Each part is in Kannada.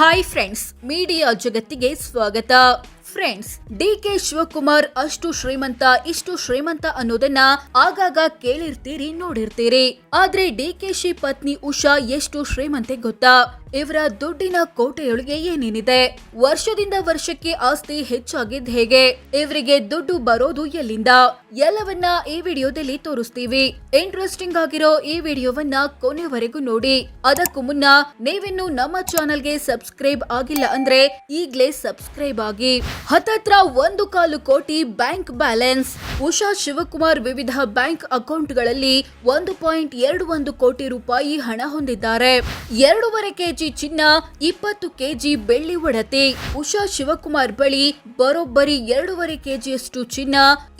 ಹಾಯ್ ಫ್ರೆಂಡ್ಸ್ ಮೀಡಿಯಾ ಜಗತ್ತಿಗೆ ಸ್ವಾಗತ ಫ್ರೆಂಡ್ಸ್ ಡಿ ಕೆ ಶಿವಕುಮಾರ್ ಅಷ್ಟು ಶ್ರೀಮಂತ ಇಷ್ಟು ಶ್ರೀಮಂತ ಅನ್ನೋದನ್ನ ಆಗಾಗ ಕೇಳಿರ್ತೀರಿ, ನೋಡಿರ್ತೀರಿ. ಆದ್ರೆ ಡಿ ಕೆ ಶಿ ಪತ್ನಿ ಉಷಾ ಎಷ್ಟು ಶ್ರೀಮಂತೆ ಗೊತ್ತಾ? ಇವರ ದುಡ್ಡಿನ ಕೋಟೆಯೊಳಗೆ ಏನೇನಿದೆ? ವರ್ಷದಿಂದ ವರ್ಷಕ್ಕೆ ಆಸ್ತಿ ಹೆಚ್ಚಾಗಿದ್ ಹೇಗೆ? ಇವರಿಗೆ ದುಡ್ಡು ಬರೋದು ಎಲ್ಲಿಂದ? ಎಲ್ಲವನ್ನ ಈ ವಿಡಿಯೋದಲ್ಲಿ ತೋರಿಸ್ತೀವಿ. ಇಂಟ್ರೆಸ್ಟಿಂಗ್ ಆಗಿರೋ ಈ ವಿಡಿಯೋವನ್ನ ಕೊನೆವರೆಗೂ ನೋಡಿ. ಅದಕ್ಕೂ ಮುನ್ನ ನೀವಿನ್ನು ನಮ್ಮ ಚಾನೆಲ್ಗೆ ಸಬ್ಸ್ಕ್ರೈಬ್ ಆಗಿಲ್ಲ ಅಂದ್ರೆ ಈಗ್ಲೇ ಸಬ್ಸ್ಕ್ರೈಬ್ ಆಗಿ. ಹತ್ತತ್ರ ಒಂದು ಕಾಲು ಕೋಟಿ ಬ್ಯಾಂಕ್ ಬ್ಯಾಲೆನ್ಸ್. ಉಷಾ ಶಿವಕುಮಾರ್ ವಿವಿಧ ಬ್ಯಾಂಕ್ ಅಕೌಂಟ್ಗಳಲ್ಲಿ ಒಂದು ಪಾಯಿಂಟ್ ಎರಡು ಒಂದು ಕೋಟಿ ರೂಪಾಯಿ ಹಣ ಹೊಂದಿದ್ದಾರೆ. ಎರಡೂವರೆ ಕೆಜಿ ಚಿನ್ನ, ಇಪ್ಪತ್ತು ಕೆಜಿ ಬೆಳ್ಳಿ ಒಡತಿ. ಉಷಾ ಶಿವಕುಮಾರ್ ಬಳಿ ಬರೋಬ್ಬರಿ ಎರಡೂವರೆ ಕೆಜಿಯಷ್ಟು ಚಿನ್ನ,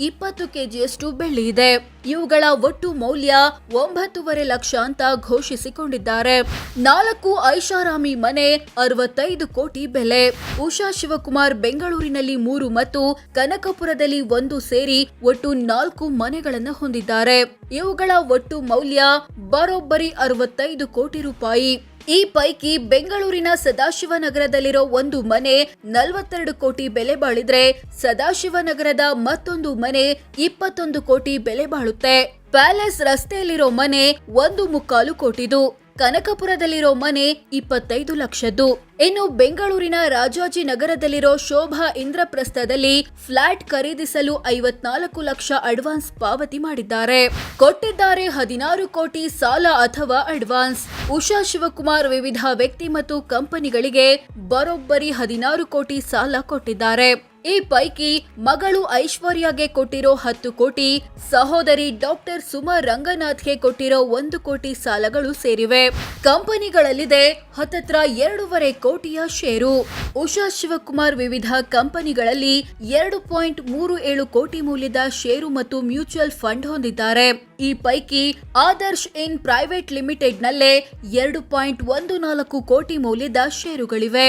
ಇಪ್ಪತ್ತು ಕೆಜಿಯಷ್ಟು ಬೆಳ್ಳಿ ಇದೆ. ಇವುಗಳ ಒಟ್ಟು ಮೌಲ್ಯ ಒಂಬತ್ತೂವರೆ ಲಕ್ಷ ಅಂತ ಘೋಷಿಸಿಕೊಂಡಿದ್ದಾರೆ. ನಾಲ್ಕು ಐಷಾರಾಮಿ ಮನೆ, ಅರವತ್ತೈದು ಕೋಟಿ ಬೆಲೆ. ಉಷಾ ಶಿವಕುಮಾರ್ ಬೆಂಗಳೂರಿನಲ್ಲಿ ಮೂರು ಮತ್ತು ಕನಕಪುರದಲ್ಲಿ ಒಂದು ಸೇರಿ ಒಟ್ಟು ನಾಲ್ಕು ಮನೆಗಳನ್ನು ಹೊಂದಿದ್ದಾರೆ. ಇವುಗಳ ಒಟ್ಟು ಮೌಲ್ಯ ಬರೋಬ್ಬರಿ ಅರವತ್ತೈದು ಕೋಟಿ ರೂಪಾಯಿ. ಈ ಪೈಕಿ ಬೆಂಗಳೂರಿನ ಸದಾಶಿವನಗರದಲ್ಲಿರೋ ಒಂದು ಮನೆ ನಲವತ್ತೆರಡು ಕೋಟಿ ಬೆಲೆ ಬಾಳಿದ್ರೆ ಸದಾಶಿವನಗರದ ಮತ್ತೊಂದು ಮನೆ ಇಪ್ಪತ್ತೊಂದು ಕೋಟಿ ಬೆಲೆ ಬಾಳುತ್ತೆ. ಪ್ಯಾಲೇಸ್ ರಸ್ತೆಯಲ್ಲಿರೋ ಮನೆ ಒಂದು ಮುಕ್ಕಾಲು ಕೋಟಿದು. ಕನಕಪುರದಲ್ಲಿರೋ ಮನೆ ಇಪ್ಪತ್ತೈದು ಲಕ್ಷದ್ದು. ಇನ್ನು ಬೆಂಗಳೂರಿನ ರಾಜಾಜಿ ನಗರದಲ್ಲಿರೋ ಶೋಭಾ ಇಂದ್ರಪ್ರಸ್ಥದಲ್ಲಿ ಫ್ಲಾಟ್ ಖರೀದಿಸಲು ಐವತ್ನಾಲ್ಕು ಲಕ್ಷ ಅಡ್ವಾನ್ಸ್ ಪಾವತಿ ಮಾಡಿದ್ದಾರೆ. ಕೊಟ್ಟಿದ್ದಾರೆ ಹದಿನಾರು ಕೋಟಿ ಸಾಲ ಅಥವಾ ಅಡ್ವಾನ್ಸ್. ಉಷಾ ಶಿವಕುಮಾರ್ ವಿವಿಧ ವ್ಯಕ್ತಿ ಮತ್ತು ಕಂಪನಿಗಳಿಗೆ ಬರೋಬ್ಬರಿ ಹದಿನಾರು ಕೋಟಿ ಸಾಲ ಕೊಟ್ಟಿದ್ದಾರೆ. ಈ ಪೈಕಿ ಮಗಳು ಐಶ್ವರ್ಯಗೆ ಕೊಟ್ಟಿರೋ ಹತ್ತು ಕೋಟಿ, ಸಹೋದರಿ ಡಾಕ್ಟರ್ ಸುಮಾ ರಂಗನಾಥ್ಗೆ ಕೊಟ್ಟಿರೋ ಒಂದು ಕೋಟಿ ಸಾಲಗಳು ಸೇರಿವೆ. ಕಂಪನಿಗಳಲ್ಲಿದೆ ಹತ್ತತ್ರ ಎರಡೂವರೆ ಕೋಟಿಯ ಷೇರು. ಉಷಾ ಶಿವಕುಮಾರ್ ವಿವಿಧ ಕಂಪನಿಗಳಲ್ಲಿ ಎರಡು ಪಾಯಿಂಟ್ ಮೂರು ಏಳು ಕೋಟಿ ಮೌಲ್ಯದ ಷೇರು ಮತ್ತು ಮ್ಯೂಚುವಲ್ ಫಂಡ್ ಹೊಂದಿದ್ದಾರೆ. ಈ ಪೈಕಿ ಆದರ್ಶ್ ಇನ್ ಪ್ರೈವೇಟ್ ಲಿಮಿಟೆಡ್ ನಲ್ಲೇ ಎರಡು ಪಾಯಿಂಟ್ ಒಂದು ನಾಲ್ಕು ಕೋಟಿ ಮೌಲ್ಯದ ಷೇರುಗಳಿವೆ.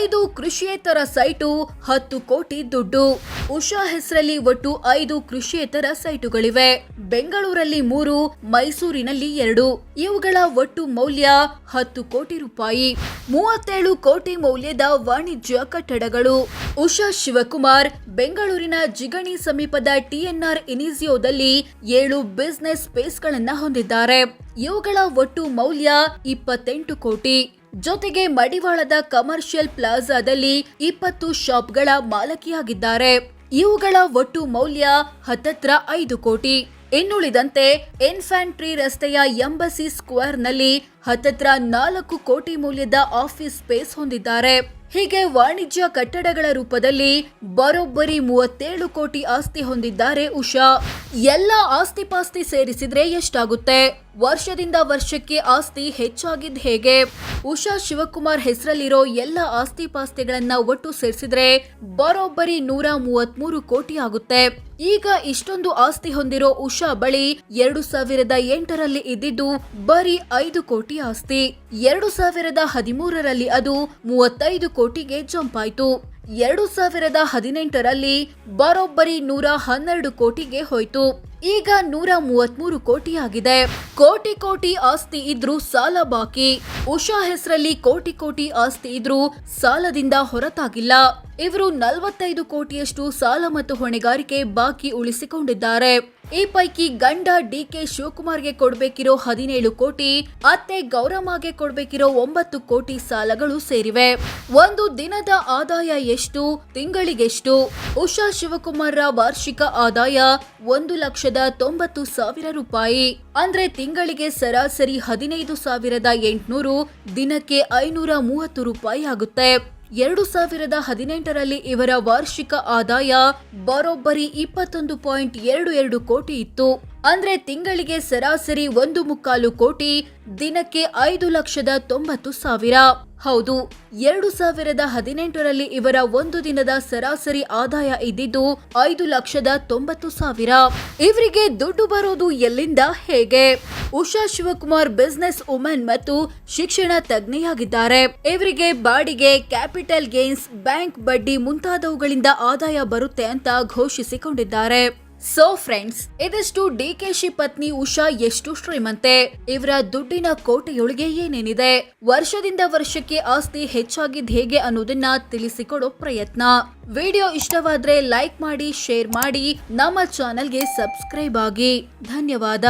ಐದು ಕೃಷಿಯೇತರ ಸೈಟು, ಹತ್ತು ಕೋಟಿ ದುಡ್ಡು. ಉಷಾ ಹೆಸರಲ್ಲಿ ಒಟ್ಟು ಐದು ಕೃಷಿಯೇತರ ಸೈಟುಗಳಿವೆ. ಬೆಂಗಳೂರಲ್ಲಿ ಮೂರು, ಮೈಸೂರಿನಲ್ಲಿ ಎರಡು. ಇವುಗಳ ಒಟ್ಟು ಮೌಲ್ಯ ಹತ್ತು ಕೋಟಿ ರೂಪಾಯಿ. ಮೂವತ್ತೇಳು ಕೋಟಿ ಮೌಲ್ಯದ ವಾಣಿಜ್ಯ ಕಟ್ಟಡಗಳು. ಉಷಾ ಶಿವಕುಮಾರ್, ಬೆಂಗಳೂರಿನ ಜಿಗಣಿ ಸಮೀಪದ ಟಿಎನ್ಆರ್ ಇನಿಸಿಯೋದಲ್ಲಿ ಏಳು ಬಿಸ್ನೆಸ್ ಸ್ಪೇಸ್ಗಳನ್ನು ಹೊಂದಿದ್ದಾರೆ. ಇವುಗಳ ಒಟ್ಟು ಮೌಲ್ಯ ಇಪ್ಪತ್ತೆಂಟು ಕೋಟಿ. ಜೊತೆಗೆ ಮಡಿವಾಳದ ಕಮರ್ಷಿಯಲ್ ಪ್ಲಾಜಾದಲ್ಲಿ ಇಪ್ಪತ್ತು ಶಾಪ್ಗಳ ಮಾಲಕಿಯಾಗಿದ್ದಾರೆ. ಇವುಗಳ ಒಟ್ಟು ಮೌಲ್ಯ ಹತ್ತತ್ರ ಐದು ಕೋಟಿ. ಇನ್ನುಳಿದಂತೆ ಇನ್ಫ್ಯಾಂಟ್ರಿ ರಸ್ತೆಯ ಎಂಬಸಿ ಸ್ಕ್ವೇರ್ನಲ್ಲಿ ಹತ್ತತ್ರ ನಾಲ್ಕು ಕೋಟಿ ಮೌಲ್ಯದ ಆಫೀಸ್ ಸ್ಪೇಸ್ ಹೊಂದಿದ್ದಾರೆ. ಹೀಗೆ ವಾಣಿಜ್ಯ ಕಟ್ಟಡಗಳ ರೂಪದಲ್ಲಿ ಬರೋಬ್ಬರಿ ಮೂವತ್ತೇಳು ಕೋಟಿ ಆಸ್ತಿ ಹೊಂದಿದ್ದಾರೆ ಉಷಾ. ಎಲ್ಲ ಆಸ್ತಿ ಪಾಸ್ತಿ ಸೇರಿಸಿದ್ರೆ ಎಷ್ಟಾಗುತ್ತೆ? ವರ್ಷದಿಂದ ವರ್ಷಕ್ಕೆ ಆಸ್ತಿ ಹೆಚ್ಚಾಗಿದ್ದು ಹೇಗೆ? ಉಷಾ ಶಿವಕುಮಾರ್ ಹೆಸರಲ್ಲಿರೋ ಎಲ್ಲ ಆಸ್ತಿ ಪಾಸ್ತಿಗಳನ್ನ ಒಟ್ಟು ಸೇರಿಸಿದ್ರೆ ಬರೋಬ್ಬರಿ ನೂರ ಮೂವತ್ಮೂರು ಕೋಟಿ ಆಗುತ್ತೆ. ಈಗ ಇಷ್ಟೊಂದು ಆಸ್ತಿ ಹೊಂದಿರೋ ಉಷಾ ಬಳಿ ಎರಡು ಸಾವಿರದ ಎಂಟರಲ್ಲಿ ಇದ್ದಿದ್ದು ಬರೀ ಐದು ಕೋಟಿ ಆಸ್ತಿ. ಎರಡು ಸಾವಿರದ ಹದಿಮೂರರಲ್ಲಿ ಅದು ಮೂವತ್ತೈದು ಕೋಟಿಗೆ ಜಂಪ್ ಆಯ್ತು. ಎರಡು ಸಾವಿರದ ಹದಿನೆಂಟರಲ್ಲಿ ಬರೋಬ್ಬರಿ ನೂರ ಹನ್ನೆರಡು ಕೋಟಿಗೆ ಹೋಯ್ತು. ಈಗ ನೂರ ಮೂವತ್ಮೂರು ಕೋಟಿ ಆಗಿದೆ ಕೋಟಿ ಕೋಟಿ ಆಸ್ತಿ ಇದ್ರೂ ಸಾಲ ಬಾಕಿ. ಉಷಾ ಹೆಸರಲ್ಲಿ ಕೋಟಿ ಕೋಟಿ ಆಸ್ತಿ ಇದ್ರೂ ಸಾಲದಿಂದ ಹೊರತಾಗಿಲ್ಲ. ಇವರು ನಲವತ್ತೈದು ಕೋಟಿಯಷ್ಟು ಸಾಲ ಮತ್ತು ಹೊಣೆಗಾರಿಕೆ ಬಾಕಿ ಉಳಿಸಿಕೊಂಡಿದ್ದಾರೆ. ಈ ಪೈಕಿ ಗಂಡ ಡಿ ಕೆ ಶಿವಕುಮಾರ್ಗೆ ಕೊಡಬೇಕಿರೋ ಹದಿನೇಳು ಕೋಟಿ, ಅತ್ತೆ ಗೌರಮ್ಮಗೆ ಕೊಡಬೇಕಿರೋ ಒಂಬತ್ತು ಕೋಟಿ ಸಾಲಗಳು ಸೇರಿವೆ. ಒಂದು ದಿನದ ಆದಾಯ ಎಷ್ಟು, ತಿಂಗಳಿಗೆಷ್ಟು? ಉಷಾ ಶಿವಕುಮಾರ್ರ ವಾರ್ಷಿಕ ಆದಾಯ ಒಂದು ಲಕ್ಷದ ತೊಂಬತ್ತು ಸಾವಿರ ರೂಪಾಯಿ. ಅಂದ್ರೆ ತಿಂಗಳಿಗೆ ಸರಾಸರಿ ಹದಿನೈದು ಸಾವಿರದ ಎಂಟುನೂರು, ದಿನಕ್ಕೆ ಐನೂರ ಮೂವತ್ತು ರೂಪಾಯಿ ಆಗುತ್ತೆ. ಎರಡು ಸಾವಿರದ ಹದಿನೆಂಟರಲ್ಲಿ ಇವರ ವಾರ್ಷಿಕ ಆದಾಯ ಬರೋಬ್ಬರಿ ಇಪ್ಪತ್ತೊಂದು ಪಾಯಿಂಟ್ ಎರಡು ಎರಡು ಕೋಟಿ ಇತ್ತು. ಅಂದ್ರೆ ತಿಂಗಳಿಗೆ ಸರಾಸರಿ ಒಂದು ಮುಕ್ಕಾಲು ಕೋಟಿ, ದಿನಕ್ಕೆ ಐದು ಲಕ್ಷದ ತೊಂಬತ್ತು ಸಾವಿರ. ಹೌದು, ಎರಡು ಸಾವಿರದ ಹದಿನೆಂಟರಲ್ಲಿ ಇವರ ಒಂದು ದಿನದ ಸರಾಸರಿ ಆದಾಯ ಇದ್ದಿದ್ದು ಐದು ಲಕ್ಷದ ತೊಂಬತ್ತು ಸಾವಿರ. ಇವರಿಗೆ ದುಡ್ಡು ಬರೋದು ಎಲ್ಲಿಂದ, ಹೇಗೆ? ಉಷಾ ಶಿವಕುಮಾರ್ ಬಿಸ್ನೆಸ್ ವುಮೆನ್ ಮತ್ತು ಶಿಕ್ಷಣ ತಜ್ಞೆಯಾಗಿದ್ದಾರೆ. ಇವರಿಗೆ ಬಾಡಿಗೆ ಕ್ಯಾಪಿಟಲ್ ಗೇನ್ಸ್ ಬ್ಯಾಂಕ್ ಬಡ್ಡಿ ಮುಂತಾದವುಗಳಿಂದ ಆದಾಯ ಬರುತ್ತೆ ಅಂತ ಘೋಷಿಸಿಕೊಂಡಿದ್ದಾರೆ. ಸೊ ಫ್ರೆಂಡ್ಸ್ ಇದಿಷ್ಟು ಶಿ ಪತ್ನಿ ಉಷಾ ಎಷ್ಟು ಶ್ರೀಮಂತೆ? ಇವರ ದುಡ್ಡಿನ ಕೋಟೆಯೊಳಗೆ ಏನೇನಿದೆ? ವರ್ಷದಿಂದ ವರ್ಷಕ್ಕೆ ಆಸ್ತಿ ಹೆಚ್ಚಾಗಿದ್ ಹೇಗೆ ಅನ್ನೋದನ್ನ ತಿಳಿಸಿಕೊಡೋ ಪ್ರಯತ್ನ. ವಿಡಿಯೋ ಇಷ್ಟವಾದ್ರೆ ಲೈಕ್ ಮಾಡಿ, ಶೇರ್ ಮಾಡಿ, ನಮ್ಮ ಚಾನೆಲ್ಗೆ ಸಬ್ಸ್ಕ್ರೈಬ್ ಆಗಿ. ಧನ್ಯವಾದ.